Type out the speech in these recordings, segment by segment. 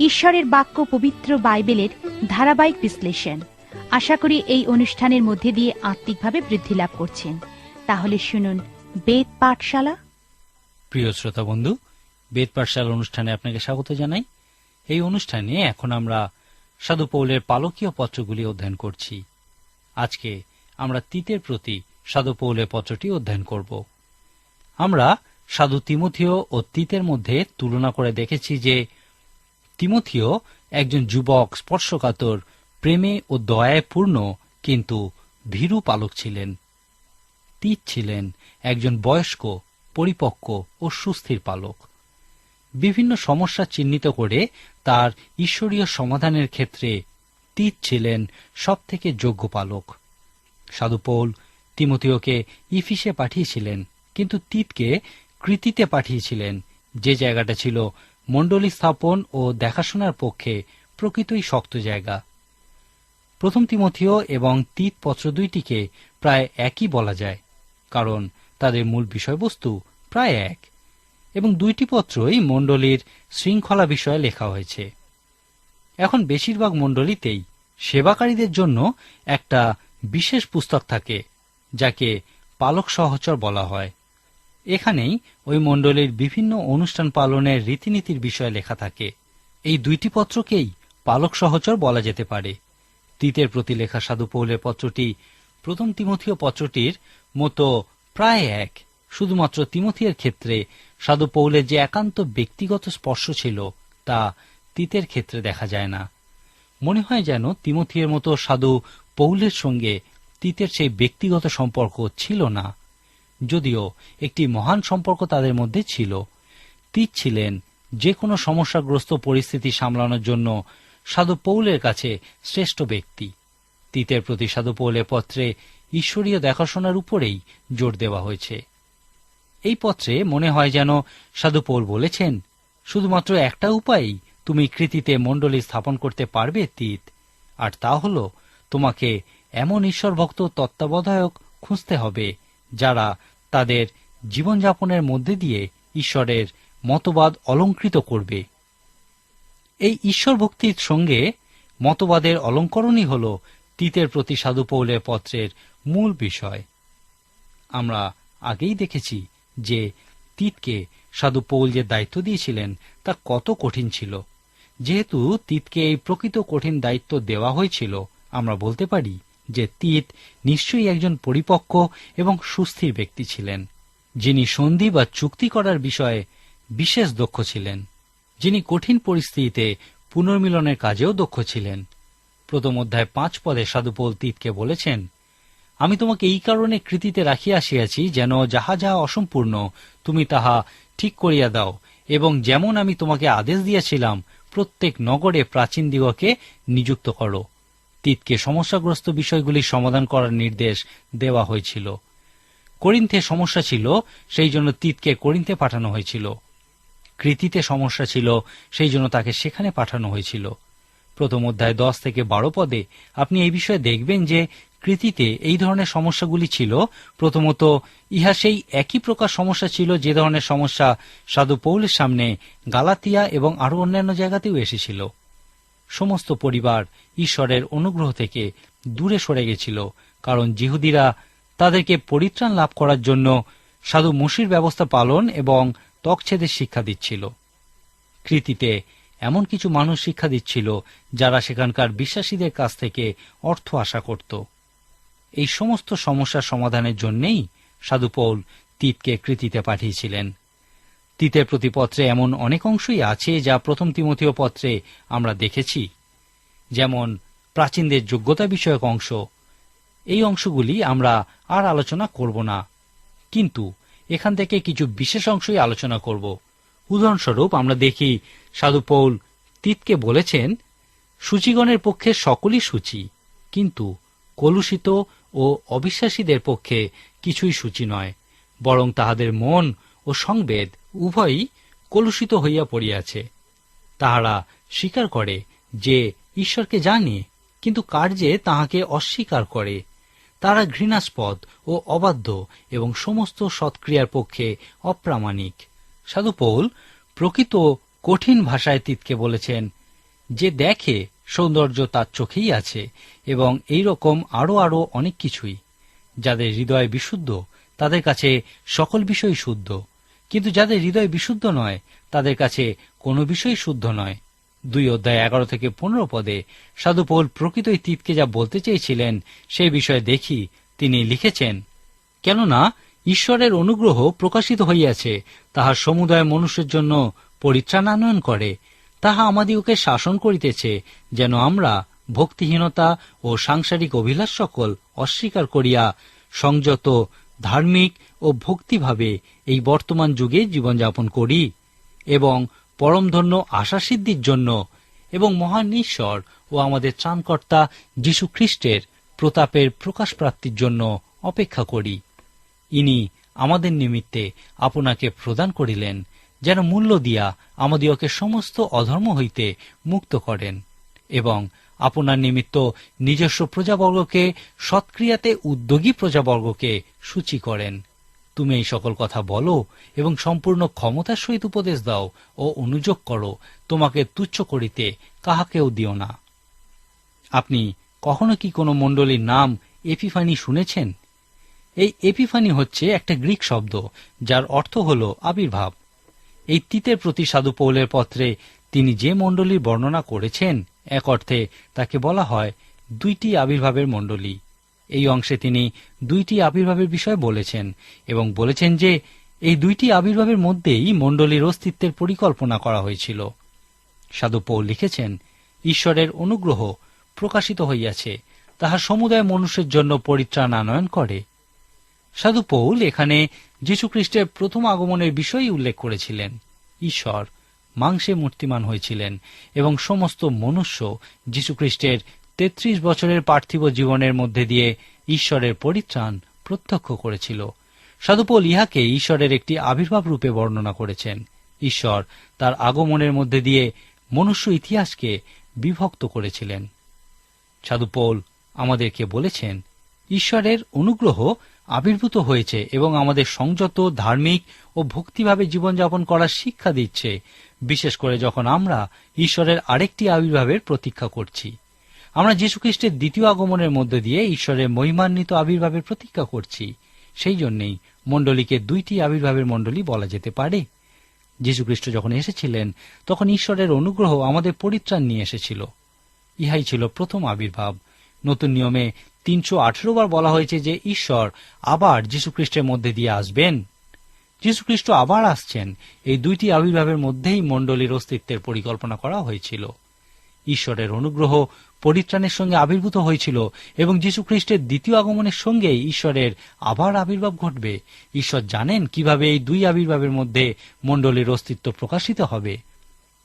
ঈশ্বরের বাক্য পবিত্র বাইবেলের ধারাবাহিক বিশ্লেষণ। আশা করি এই অনুষ্ঠানের মধ্যে দিয়ে আত্মিকভাবে বৃদ্ধি লাভ করছেন। তাহলে শুনুন বেদ পাঠশালা। প্রিয় শ্রোতা বন্ধু, বেদ পাঠশালা অনুষ্ঠানে আপনাকে স্বাগত জানাই। এই অনুষ্ঠানে এখন আমরা সাধু পৌলের পালকীয় পত্রগুলি অধ্যয়ন করছি। আজকে আমরা তিতের প্রতি সাধু পৌলের পত্রটি অধ্যয়ন করব। আমরা সাধু তিমথিও ও তিতের মধ্যে তুলনা করে দেখেছি যে তিমথিও একজন যুবক, স্পর্শকাতর, প্রেমে ও দয়ায় পূর্ণ, কিন্তু ভীরু পালক ছিলেন। তিত ছিলেন একজন বয়স্ক, পরিপক্ক ও সুস্থির পালক। বিভিন্ন সমস্যা চিহ্নিত করে তার ঈশ্বরীয় সমাধানের ক্ষেত্রে তিত ছিলেন সবথেকে যোগ্য পালক। সাধুপৌল তিমতীয়কে ইফিসে পাঠিয়েছিলেন, কিন্তু তিতকে কৃতিতে পাঠিয়েছিলেন। যে জায়গাটা ছিল মণ্ডলী স্থাপন ও দেখাশোনার পক্ষে প্রকৃতই শক্ত জায়গা। প্রথম তিমথিও এবং তিত পত্র দুইটিকে প্রায় একই বলা যায়, কারণ তাদের মূল বিষয়বস্তু প্রায় এক, এবং দুইটি পত্রই মণ্ডলীর শৃঙ্খলা বিষয়ে লেখা হয়েছে। এখন বেশিরভাগ মণ্ডলীতেই সেবাকারীদের জন্য একটা বিশেষ পুস্তক থাকে, যাকে পালক সহচর বলা হয়। এখানেই ওই মণ্ডলীর বিভিন্ন অনুষ্ঠান পালনের রীতিনীতির বিষয়ে লেখা থাকে। এই দুইটি পত্রকেই পালক সহচর বলা যেতে পারে। তিতের প্রতি লেখা সাধু পৌলের পত্রটি প্রথম তিমথীয় পত্রটির মতো প্রায় এক। শুধুমাত্র তিমথিয়ের ক্ষেত্রে সাধু পৌলের যে একান্ত ব্যক্তিগত স্পর্শ ছিল, তা তিতের ক্ষেত্রে দেখা যায় না। মনে হয় যেন তিমথিয়ের মতো সাধু পৌলের সঙ্গে তিতের সেই ব্যক্তিগত সম্পর্ক ছিল না। যদিও একটি মহান সম্পর্ক তাদের মধ্যে ছিল। তিত ছিলেন যে কোনো সমস্যাগ্রস্ত পরিস্থিতি সামলানোর জন্য সাধু পৌলের কাছে শ্রেষ্ঠ ব্যক্তি। তিতের প্রতি সাধু পৌলের পত্রে ঈশ্বরীয় দেখাশোনার উপরেই জোর দেওয়া হয়েছে। এই পত্রে মনে হয় যেন সাধু পৌল বলেছেন, শুধুমাত্র একটা উপায়ই তুমি কৃতিতে মণ্ডলী স্থাপন করতে পারবে তিত, আর তা হল তোমাকে এমন ঈশ্বরভক্ত তত্ত্বাবধায়ক খুঁজতে হবে যারা তাদের জীবনযাপনের মধ্যে দিয়ে ঈশ্বরের মতবাদ অলঙ্কৃত করবে। এই ঈশ্বর ভক্তির সঙ্গে মতবাদের অলঙ্করণই হল তিতের প্রতি সাধু পৌলের পত্রের মূল বিষয়। আমরা আগেই দেখেছি যে তিতকে সাধু পৌল যে দায়িত্ব দিয়েছিলেন তা কত কঠিন ছিল। যেহেতু তিতকে এই প্রকৃত কঠিন দায়িত্ব দেওয়া হয়েছিল, আমরা বলতে পারি যে তিত নিশ্চয়ই একজন পরিপক্ক এবং সুস্থির ব্যক্তি ছিলেন, যিনি সন্ধি বা চুক্তি করার বিষয়ে বিশেষ দক্ষ ছিলেন, যিনি কঠিন পরিস্থিতিতে পুনর্মিলনের কাজেও দক্ষ ছিলেন। প্রথম অধ্যায় পাঁচ পদে সাধুপোল তিতকে বলেছেন, আমি তোমাকে এই কারণে কৃতিতে রাখিয়া আসিয়াছি যেন যাহা যাহা অসম্পূর্ণ, তুমি তাহা ঠিক করিয়া দাও, এবং যেমন আমি তোমাকে আদেশ দিয়াছিলাম, প্রত্যেক নগরে প্রাচীন দিগকে নিযুক্ত করো। তিতকে সমস্যাগ্রস্ত বিষয়গুলি সমাধান করার নির্দেশ দেওয়া হয়েছিল। করিন্থে সমস্যা ছিল, সেই জন্য তিতকে করিন্থে পাঠানো হয়েছিল। কৃতিতে সমস্যা ছিল, সেই জন্য তাকে সেখানে পাঠানো হয়েছিল। প্রথম অধ্যায় দশ থেকে বারো পদে আপনি এই বিষয়ে দেখবেন যে কৃতিতে এই ধরনের সমস্যাগুলি ছিল। প্রথমত, ইহা সেই একই প্রকার সমস্যা ছিল যে ধরনের সমস্যা সাধু পৌলের সামনে গালাতিয়া এবং আরও অন্যান্য জায়গাতেও এসেছিল। সমস্ত পরিবার ঈশ্বরের অনুগ্রহ থেকে দূরে সরে গেছিল, কারণ জিহুদিরা তাদেরকে পরিত্রাণ লাভ করার জন্য সাধু মুশির ব্যবস্থা পালন এবং তকছেদের শিক্ষা দিচ্ছিল। কৃতিতে এমন কিছু মানুষ শিক্ষা দিচ্ছিল যারা সেখানকার বিশ্বাসীদের কাছ থেকে অর্থ আশা করত। এই সমস্ত সমস্যার সমাধানের জন্যেই সাধু পৌল তিতকে কৃতিতে পাঠিয়েছিলেন। তিতের প্রতিপত্রে এমন অনেক অংশই আছে যা প্রথম তিমতীয় পত্রে আমরা দেখেছি। যেমন, প্রাচীনদের যোগ্যতা বিষয়ক অংশ। এই অংশগুলি আমরা আর আলোচনা করব না। কিন্তু, এখান থেকে কিছু বিশেষ অংশই আলোচনা করব। উদাহরণস্বরূপ আমরা দেখি, সাধু পৌল তিতকে বলেছেন, সূচিগণের পক্ষে সকলই সূচি, কিন্তু কলুষিত ও অবিশ্বাসীদের পক্ষে কিছুই সূচি নয়, বরং তাহাদের মন ও সংবেদ উভয়ই কলুষিত হইয়া পড়িয়াছে। তাহারা স্বীকার করে যে ঈশ্বরকে জানে, কিন্তু কার্যে তাহাকে অস্বীকার করে, তারা ঘৃণাস্পদ ও অবাধ্য এবং সমস্ত সৎক্রিয়ার পক্ষে অপ্রামাণিক। সাধু পৌল প্রকৃত কঠিন ভাষায় তিতকে বলেছেন, যে দেখে সৌন্দর্য তার চোখেই আছে এবং এই রকম আরও আরও অনেক কিছুই, যাদের হৃদয় বিশুদ্ধ, তাদের কাছে সকল বিষয় শুদ্ধ। কিন্তু যাদের হৃদয় বিশুদ্ধ নয়, তাদের কাছে কোনো বিষয় শুদ্ধ নয়। দুই অধ্যায় এগারো থেকে পনেরো পদে সাধু পৌল প্রকৃতই তিতকে যা বলতে চেয়েছিলেন সেই বিষয়ে দেখি তিনি লিখেছেন, কেননা ঈশ্বরের অনুগ্রহ প্রকাশিত হইয়াছে, তাহার সমুদায় মনুষ্যের জন্য পরিত্রাণ আনয়ন করে। তাহা আমাদিওকে শাসন করিতেছে, যেন আমরা ভক্তিহীনতা ও সাংসারিক অভিলাষ সকল অস্বীকার করিয়া সংযত ধার্মিক ও ভক্তিভাবে এই বর্তমান যুগে জীবনযাপন করি এবং পরমধন্য আশা সিদ্ধির জন্য এবং মহান ঈশ্বর ও আমাদের ত্রাণকর্তা যীশু খ্রিস্টের প্রতাপের প্রকাশ প্রাপ্তির জন্য অপেক্ষা করি। ইনি আমাদের নিমিত্তে আপনাকে প্রদান করিলেন, যেন মূল্য দিয়া আমাদিওকে সমস্ত অধর্ম হইতে মুক্ত করেন এবং আপনার নিমিত্ত নিজস্ব প্রজাবর্গকে সৎক্রিয়াতে উদ্যোগী প্রজাবর্গকে সূচি করেন। তুমি এই সকল কথা বলো এবং সম্পূর্ণ ক্ষমতার সহিত উপদেশ দাও ও অনুযোগ করো। তোমাকে তুচ্ছ করিতে কাহাকেও দিও না। আপনি কখনো কি কোনো মণ্ডলীর নাম এপিফানি শুনেছেন? এই এপিফানি হচ্ছে একটা গ্রিক শব্দ, যার অর্থ হল আবির্ভাব। এই তিতের প্রতি সাধু পৌলের পত্রে তিনি যে মণ্ডলীর বর্ণনা করেছেন এক অর্থে তাকে বলা হয় দুইটি আবির্ভাবের মণ্ডলী। এই অংশে তিনি দুইটি আবির্ভাবের বিষয় বলেছেন এবং বলেছেন যে এই দুইটি আবির্ভাবের মধ্যেই মণ্ডলীর অস্তিত্বের পরিকল্পনা করা হয়েছিল। সাধু পৌল লিখেছেন, ঈশ্বরের অনুগ্রহ প্রকাশিত হইয়াছে তাহা সমুদায় মনুষ্যের জন্য পরিত্রাণ আনয়ন করে। সাধু পৌল এখানে যীশুখ্রিস্টের প্রথম আগমনের বিষয়ই উল্লেখ করেছিলেন, ঈশ্বর। মাংসে মূর্তিমান হয়েছিলেন এবং সমস্ত মনুষ্য যীশুখ্রিস্টের তেত্রিশ বছরের পার্থিব জীবনের মধ্যে দিয়ে ঈশ্বরের পরিত্রাণ প্রত্যক্ষ করেছিল। সাধুপোল ইহাকে ঈশ্বরের একটি আবির্ভাব রূপে বর্ণনা করেছেন। ঈশ্বর তার আগমনের মধ্যে দিয়ে মনুষ্য ইতিহাসকে বিভক্ত করেছিলেন। সাধুপৌল আমাদেরকে বলেছেন, ঈশ্বরের অনুগ্রহ আবির্ভূত হয়েছে এবং আমাদের সংযত, ধার্মিক ও ভক্তিভাবে জীবনযাপন করার শিক্ষা দিচ্ছে, বিশেষ করে যখন আমরা ঈশ্বরের আরেকটি আবির্ভাবের প্রতীক্ষা করছি। আমরা যীশুখ্রিস্টের দ্বিতীয় আগমনের মধ্যে দিয়ে ঈশ্বরের মহিমান্বিত আবির্ভাবের প্রতীক্ষা করছি। সেই জন্যেই মণ্ডলীকে দুইটি আবির্ভাবের মণ্ডলী বলা যেতে পারে। যীশুখ্রিস্ট যখন এসেছিলেন, তখন ঈশ্বরের অনুগ্রহ আমাদের পরিত্রাণ নিয়ে এসেছিল। ইহাই ছিল প্রথম আবির্ভাব। নতুন নিয়মে তিনশো আঠেরো বার বলা হয়েছে যে ঈশ্বর আবার যীশুখ্রিস্টের মধ্যে দিয়ে আসবেন। যীশুখ্রিস্ট আবার আসছেন। এই দুইটি আবির্ভাবের মধ্যেই মণ্ডলীর অস্তিত্বের পরিকল্পনা করা হয়েছিল। ঈশ্বরের অনুগ্রহ পরিত্রাণের সঙ্গে আবির্ভূত হয়েছিল এবং যীশুখ্রিস্টের দ্বিতীয় আগমনের সঙ্গেই ঈশ্বরের আবার আবির্ভাব ঘটবে। ঈশ্বর জানেন কীভাবে এই দুই আবির্ভাবের মধ্যে মণ্ডলীর অস্তিত্ব প্রকাশিত হবে।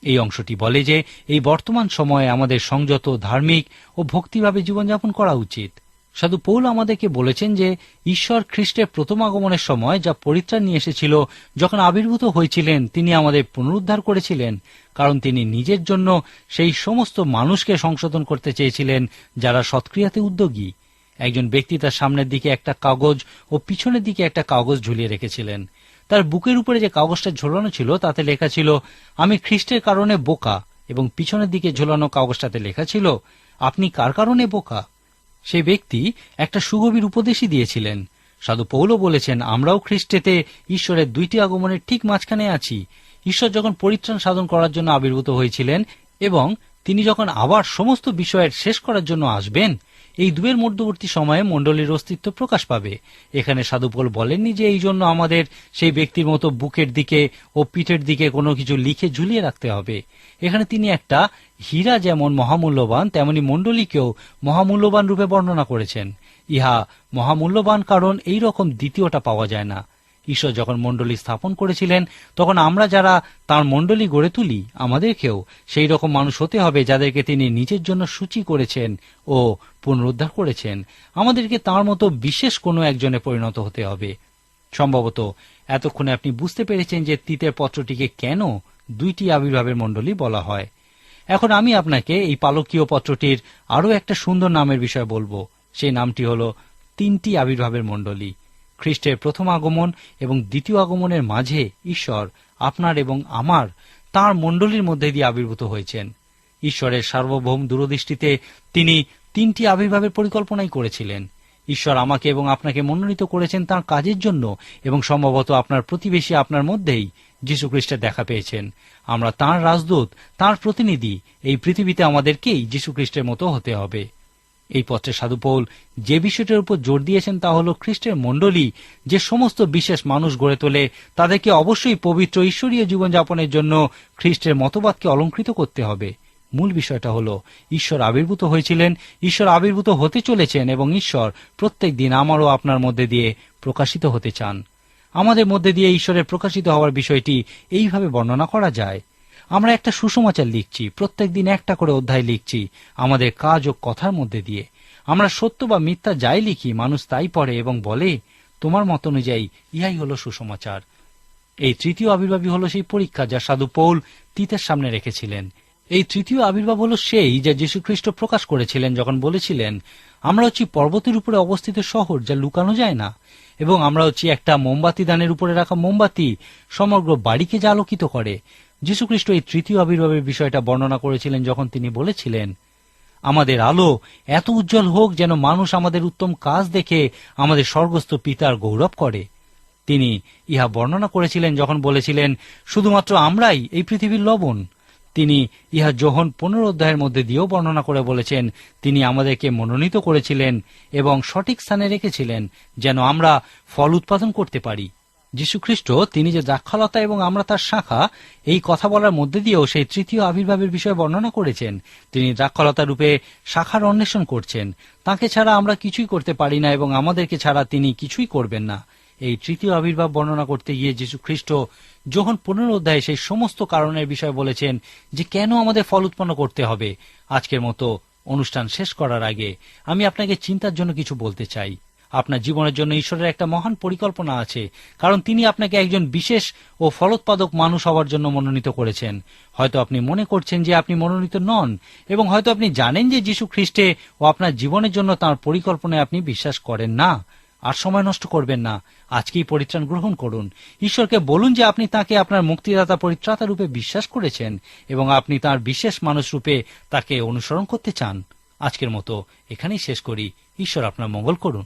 এই অংশটি বলে যে এই বর্তমান সময়ে আমাদের সংযত, ধার্মিক ও ভক্তিভাবে জীবনযাপন করা উচিত। সাধু পৌল আমাদেরকে বলেছেন যে ঈশ্বর খ্রিস্টের প্রথম আগমনের সময় যা পরিত্রাণ নিয়ে এসেছিল, যখন আবির্ভূত হয়েছিলেন, তিনি আমাদের পুনরুদ্ধার করেছিলেন, কারণ তিনি নিজের জন্য সেই সমস্ত মানুষকে সংশোধন করতে চেয়েছিলেন, যারা সৎক্রিয়াতে উদ্যোগী। একজন ব্যক্তি তার সামনের দিকে একটা কাগজ ও পিছনের দিকে একটা কাগজ ঝুলিয়ে রেখেছিলেন। তার বুকের উপরে যে কাগজটা ঝোলানো ছিল, তাতে লেখা ছিল, আমি খ্রিস্টের কারণে বোকা এবং পিছনের দিকে ঝোলানো কাগজটাতে লেখা ছিল, আপনি কার কারণে বোকা? সেই ব্যক্তি একটা সুগভীর উপদেশই দিয়েছিলেন। সাধু পৌল বলেছেন, আমরাও খ্রিস্টেতে ঈশ্বরের দুইটি আগমনের ঠিক মাঝখানে আছি। ঈশ্বর যখন পরিত্রাণ সাধন করার জন্য আবির্ভূত হয়েছিলেন এবং তিনি যখন আবার সমস্ত বিষয়ের শেষ করার জন্য আসবেন এই দুয়ের মধ্যবর্তী সময়ে মণ্ডলীর অস্তিত্ব প্রকাশ পাবে। এখানে সাধুপল বলেননি যে এই জন্য আমাদের সেই ব্যক্তির মতো বুকের দিকে ও পিঠের দিকে কোনো কিছু লিখে ঝুলিয়ে রাখতে হবে। এখানে তিনি একটা হীরা যেমন মহামূল্যবান, তেমনি মণ্ডলীকেও মহামূল্যবান রূপে বর্ণনা করেছেন। ইহা মহামূল্যবান কারণ এই রকম দ্বিতীয়টা পাওয়া যায় না। ঈশ্বর যখন মণ্ডলী স্থাপন করেছিলেন, তখন আমরা যারা তার মণ্ডলী গড়ে তুলি, আমাদেরকেও সেই রকম মানুষ হতে হবে যাদেরকে তিনি নিজের জন্য সূচি করেছেন ও পুনরুদ্ধার করেছেন। আমাদেরকে তার মতো বিশেষ কোনো একজনে পরিণত হতে হবে। সম্ভবত এতক্ষণে আপনি বুঝতে পেরেছেন যে তিতের পত্রটিকে কেন দুইটি আবির্ভাবের মণ্ডলী বলা হয়। এখন আমি আপনাকে এই পালকীয় পত্রটির আরও একটা সুন্দর নামের বিষয় বলব। সেই নামটি হল তিনটি আবির্ভাবের মণ্ডলী। খ্রিস্টের প্রথম আগমন এবং দ্বিতীয় আগমনের মাঝে ঈশ্বর আপনার এবং আমার, তার মণ্ডলীর মধ্যে দিয়ে আবির্ভূত হয়েছেন। ঈশ্বরের সার্বভৌম দূরদৃষ্টিতে তিনি তিনটি আবির্ভাবের পরিকল্পনাই করেছিলেন। ঈশ্বর আমাকে এবং আপনাকে মনোনীত করেছেন তার কাজের জন্য এবং সম্ভবত আপনার প্রতিবেশী আপনার মধ্যেই খ্রিস্টের দেখা পেয়েছেন। আমরা তার রাজদূত, তার প্রতিনিধি, এই পৃথিবীতে আমাদেরকেই খ্রিস্টের মতো হতে হবে। এই পত্রে সাধু পৌল যে বিষয়টার উপর জোর দিয়েছেন তা হল খ্রিস্টের মণ্ডলী, যে সমস্ত বিশেষ মানুষ গড়ে তোলে, তাদেরকে অবশ্যই পবিত্র ঈশ্বরীয় জীবনযাপনের জন্য খ্রিস্টের মতবাদকে অলঙ্কৃত করতে হবে। মূল বিষয়টা হল, ঈশ্বর আবির্ভূত হয়েছিলেন, ঈশ্বর আবির্ভূত হতে চলেছেন এবং ঈশ্বর প্রত্যেক দিন আমারও আপনার মধ্যে দিয়ে প্রকাশিত হতে চান। আমাদের মধ্যে দিয়ে ঈশ্বরের প্রকাশিত হওয়ার বিষয়টি এইভাবে বর্ণনা করা যায়। আমরা একটা সুসমাচার লিখছি প্রত্যেক দিন একটা করে অধ্যায় লিখছি, আমাদের কাজ ও কথার মধ্যে দিয়ে। আমরা সত্য বা মিথ্যা যাই লিখি, মানুষ তাই পড়ে এবং বলে, তোমার মত অনুযায়ী ইহাই হলো সুসমাচার। এই তৃতীয় আবির্ভাবই হলো সেই পরীক্ষা যা সাধু পৌল তিতের সামনে রেখেছিলেন। এই তৃতীয় আবির্ভাব হলো সেই যা যীশুখ্রিস্ট প্রকাশ করেছিলেন যখন বলেছিলেন, আমরা হচ্ছি পর্বতের উপরে অবস্থিত শহর যা লুকানো যায় না, এবং আমরা হচ্ছি একটা মোমবাতি দানের উপরে রাখা মোমবাতি সমগ্র বাড়িকে যা আলোকিত করে। যীশুখ্রিস্ট এই তৃতীয় আবির্ভাবের বিষয়টা বর্ণনা করেছিলেন যখন তিনি বলেছিলেন, আমাদের আলো এত উজ্জ্বল হোক যেন মানুষ আমাদের উত্তম কাজ দেখে আমাদের স্বর্গস্থ পিতার গৌরব করে। তিনি ইহা বর্ণনা করেছিলেন যখন বলেছিলেন, শুধুমাত্র আমরাই এই পৃথিবীর লবণ। তিনি ইহা যোহন পনেরো অধ্যায়ের মধ্যে দিয়েও বর্ণনা করে বলেছেন, তিনি আমাদেরকে মনোনীত করেছিলেন এবং সঠিক স্থানে রেখেছিলেন, যেন আমরা ফল উৎপাদন করতে পারি। যীশুখ্রিস্ট তিনি যে দ্রাক্ষালতা এবং আমরা তার শাখা, এই কথা বলার মধ্যে দিয়েও সেই তৃতীয় আবির্ভাবের বিষয়ে বর্ণনা করেছেন। তিনি দ্রাক্ষালতা রূপে শাখার অন্বেষণ করছেন। তাকে ছাড়া আমরা কিছুই করতে পারি না এবং আমাদেরকে ছাড়া তিনি কিছুই করবেন না। এই তৃতীয় আবির্ভাব বর্ণনা করতে গিয়ে যীশু খ্রিস্ট যখন পনেরো অধ্যায়ে সেই সমস্ত কারণের বিষয়ে বলেছেন যে কেন আমাদের ফল উৎপন্ন করতে হবে, আজকের মতো অনুষ্ঠান শেষ করার আগে আমি আপনাকে চিন্তার জন্য কিছু বলতে চাই। আপনার জীবনের জন্য ঈশ্বরের একটা মহান পরিকল্পনা আছে, কারণ তিনি আপনাকে একজন বিশেষ ও ফলোৎপাদক মানুষ হওয়ার জন্য মনোনীত করেছেন। হয়তো আপনি মনে করছেন যে আপনি মনোনীত নন, এবং হয়তো আপনি জানেন যে যীশু খ্রিস্টে ও আপনার জীবনের জন্য তার পরিকল্পনায় আপনি বিশ্বাস করেন না। আর সময় নষ্ট করবেন না। আজকেই পরিত্রাণ গ্রহণ করুন। ঈশ্বরকে বলুন যে আপনি তাকে আপনার মুক্তিদাতা পরিত্রাতা রূপে বিশ্বাস করেছেন, এবং আপনি তার বিশেষ মানুষ রূপে তাকে অনুসরণ করতে চান। আজকের মতো এখানেই শেষ করি। ঈশ্বর আপনার মঙ্গল করুন।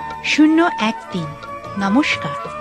শূন্য এক তিন। নমস্কার।